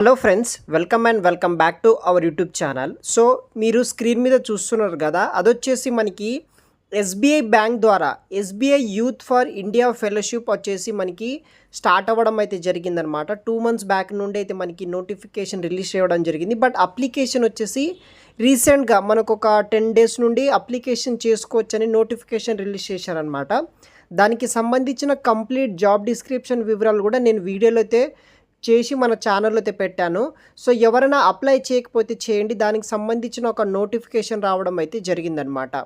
Hello friends welcome and welcome back to our YouTube channel so మీరు screen మీద చూస్తున్నారు కదా అదొచ్చేసి మనకి ఎస్బీఐ బ్యాంక్ ద్వారా SBI youth for India fellowship వచ్చేసి మనకి స్టార్ట్ అవ్వడం అయితే జరిగిందనమాట టూ మంత్స్ బ్యాక్ నుండి అయితే మనకి నోటిఫికేషన్ రిలీజ్ చేయడం జరిగింది. బట్ అప్లికేషన్ వచ్చేసి రీసెంట్గా మనకు ఒక టెన్ డేస్ నుండి అప్లికేషన్ చేసుకోవచ్చని నోటిఫికేషన్ రిలీజ్ చేశారనమాట దానికి సంబంధించిన కంప్లీట్ జాబ్ డిస్క్రిప్షన్ వివరాలు కూడా నేను వీడియోలో అయితే చేసి మన ఛానల్లో అయితే పెట్టాను. సో ఎవరైనా అప్లై చేయకపోతే చేయండి. దానికి సంబంధించిన ఒక నోటిఫికేషన్ రావడం అయితే జరిగిందనమాట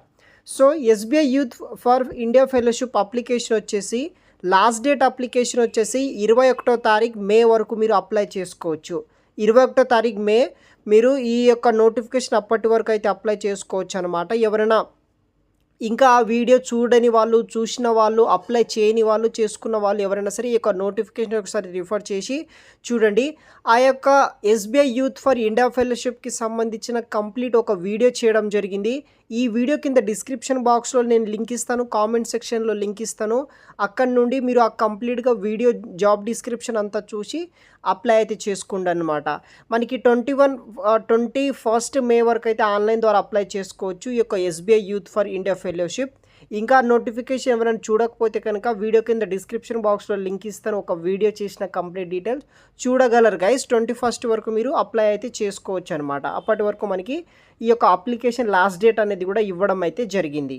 so SBI youth for India fellowship application వచ్చేసి లాస్ట్ డేట్ అప్లికేషన్ వచ్చేసి ఇరవై ఒకటో తారీఖు మే వరకు మీరు అప్లై చేసుకోవచ్చు. ఇరవై ఒకటో తారీఖు మే మీరు ఈ యొక్క నోటిఫికేషన్ అప్పటి వరకు అయితే అప్లై చేసుకోవచ్చు అనమాట ఎవరైనా ఇంకా ఆ వీడియో చూడని వాళ్ళు చూసిన వాళ్ళు అప్లై చేయని వాళ్ళు చేసుకున్న వాళ్ళు ఎవరైనా సరే ఈ యొక్క నోటిఫికేషన్ ఒకసారి రిఫర్ చేసి చూడండి. ఆ యొక్క ఎస్బీఐ యూత్ ఫర్ ఇండియా ఫెలోషిప్కి సంబంధించిన కంప్లీట్ ఒక వీడియో చేయడం జరిగింది. ఈ వీడియో కింద డిస్క్రిప్షన్ బాక్స్లో నేను లింక్ ఇస్తాను కామెంట్ సెక్షన్లో లింక్ ఇస్తాను. అక్కడ నుండి మీరు ఆ కంప్లీట్గా వీడియో జాబ్ డిస్క్రిప్షన్ అంతా చూసి అప్లై అయితే చేసుకోండి అనమాట మనకి twenty one twenty first May వరకు అయితే ఆన్లైన్ ద్వారా అప్లై చేసుకోవచ్చు ఈ యొక్క SBI youth for India fellowship ఇంకా నోటిఫికేషన్ ఎవరైనా చూడకపోతే కనుక వీడియో కింద డిస్క్రిప్షన్ బాక్స్లో లింక్ ఇస్తాను. ఒక వీడియో చేసిన కంప్లీట్ డీటెయిల్స్ చూడగలరు గైస్ ట్వంటీ ఫస్ట్ వరకు మీరు అప్లై అయితే చేసుకోవచ్చు అనమాట అప్పటి వరకు మనకి ఈ యొక్క అప్లికేషన్ లాస్ట్ డేట్ అనేది కూడా ఇవ్వడం అయితే జరిగింది.